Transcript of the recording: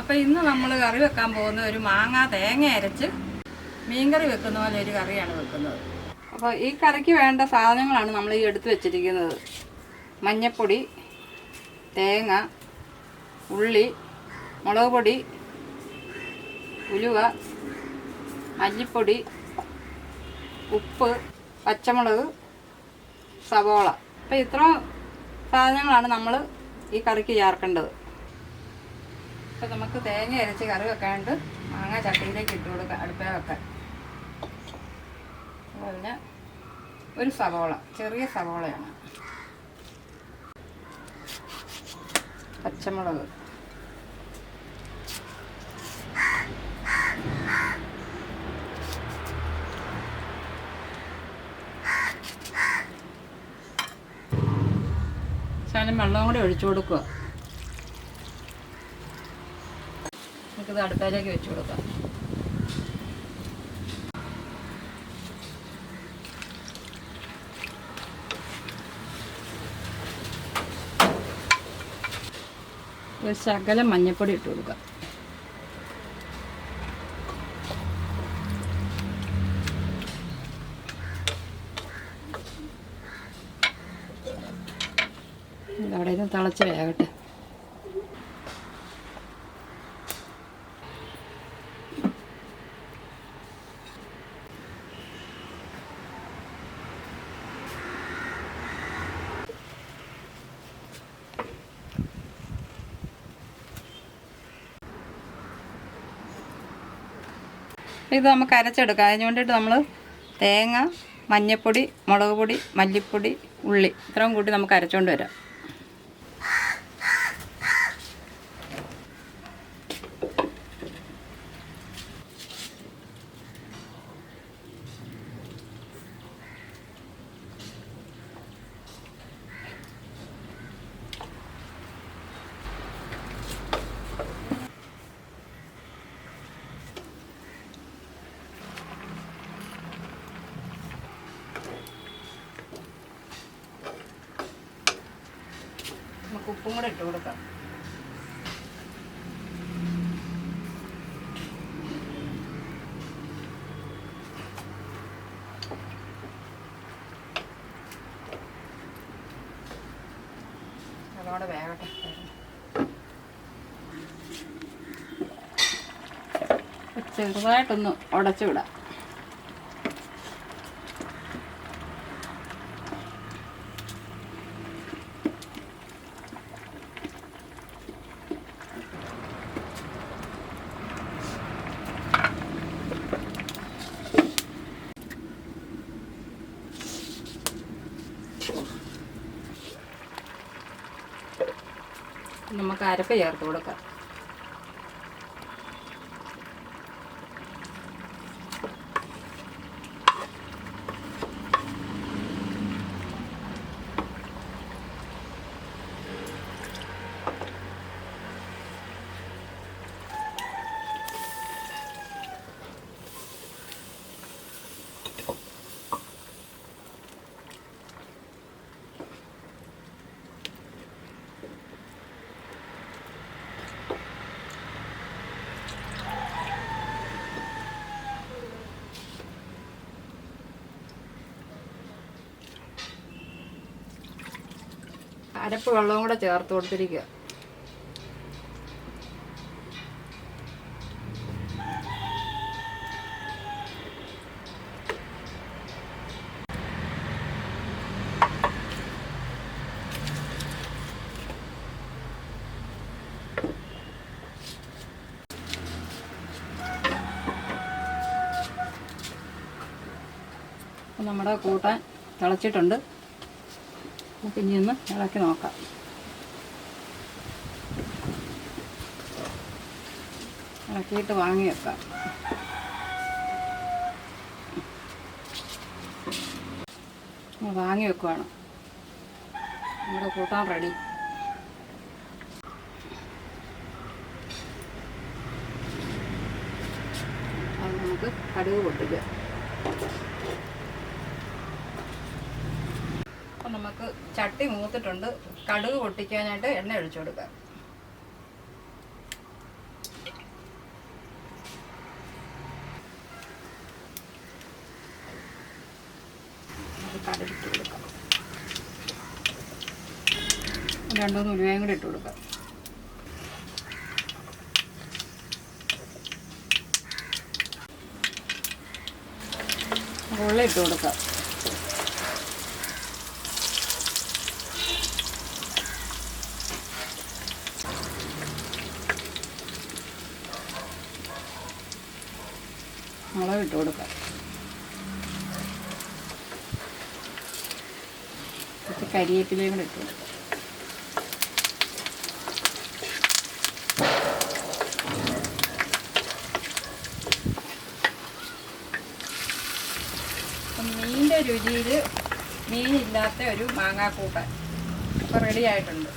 അപ്പോൾ ഇന്ന് നമ്മൾ കറി വെക്കാൻ പോകുന്ന ഒരു മാങ്ങ തേങ്ങ അരച്ച് മീൻകറി വെക്കുന്ന പോലെ ഒരു കറിയാണ് വെക്കുന്നത്. അപ്പോൾ ഈ കറിക്ക് വേണ്ട സാധനങ്ങളാണ് നമ്മൾ ഈ എടുത്ത് വെച്ചിരിക്കുന്നത്. മഞ്ഞപ്പൊടി തേങ്ങ ഉള്ളി മുളക് പൊടി ഉലുവ മല്ലിപ്പൊടി ഉപ്പ് പച്ചമുളക് സവോള. അപ്പോൾ ഇത്ര സാധനങ്ങളാണ് നമ്മൾ ഈ കറിക്ക് ചേർക്കേണ്ടത്. അപ്പോൾ നമുക്ക് തേങ്ങ അരച്ച് കറി വെക്കാണ്ട് മാങ്ങ ചട്ടിയിലേക്ക് ഇട്ട് കൊടുക്കാം അടുപ്പേ വെക്കാൻ അതുപോലെ ഒരു സവോള ചെറിയ സവോളയാണ്. പച്ചമുളക്. ശകലം വെള്ളം കൂടി ഒഴിച്ചു കൊടുക്കുക. നമുക്കിത് അടുപ്പയിലേക്ക് വെച്ച് കൊടുക്കാം. ഒരു ശകലം മഞ്ഞൾപ്പൊടി ഇട്ട് കൊടുക്കാം. അവിടെ നിന്ന് തിളച്ച് വേകട്ടെ. ഇത് നമുക്ക് അരച്ചെടുക്കാം. അതിന് വേണ്ടിയിട്ട് നമ്മൾ തേങ്ങ മഞ്ഞൾപ്പൊടി മുളക് പൊടി മല്ലിപ്പൊടി ഉള്ളി ഇത്രയും കൂട്ടി നമുക്ക് അരച്ചുകൊണ്ട് വരാം. ഉപ്പും കൂടെ ഇട്ട് കൊടുക്കാം. അതോടെ വേകട്ടെ ചെറുതായിട്ടൊന്ന് ഉടച്ചു വിടാം. നമുക്ക് അരപ്പ് ചേർത്ത് കൊടുക്കാം. അരപ്പ് വെള്ളവും കൂടെ ചേർത്ത് കൊടുത്തിരിക്കുക. നമ്മുടെ കൂട്ടാൻ തിളച്ചിട്ടുണ്ട്. നമുക്ക് ഇനി ഒന്ന് ഇളക്കി നോക്കാം. ഇളക്കിയിട്ട് വാങ്ങി വെക്കാം. വാങ്ങി വെക്കുവാണ്. നമ്മുടെ കൂട്ടാൻ റെഡി. അത് നമുക്ക് കടുക് പൊട്ടിക്കാം. നമുക്ക് ചട്ടി മൂത്തിട്ടുണ്ട്. കടുക് പൊട്ടിക്കാനായിട്ട് എണ്ണ ഒഴിച്ചു കൊടുക്കാം. കടുകിട്ട് കൊടുക്കാം. രണ്ടൂന്ന് ഉലുവയും കൂടി ഇട്ട് കൊടുക്കാം. ഉള്ളിട്ട് കൊടുക്കാം. മുളക് ഇട്ട് കൊടുക്കാം. കുറച്ച് കരിയേപ്പിലയും കൂടെ ഇട്ട് കൊടുക്കാം. മീനിന്റെ രുചിയിൽ മീനില്ലാത്ത ഒരു മാങ്ങാക്കൂട്ടൻ അപ്പോൾ റെഡി ആയിട്ടുണ്ട്.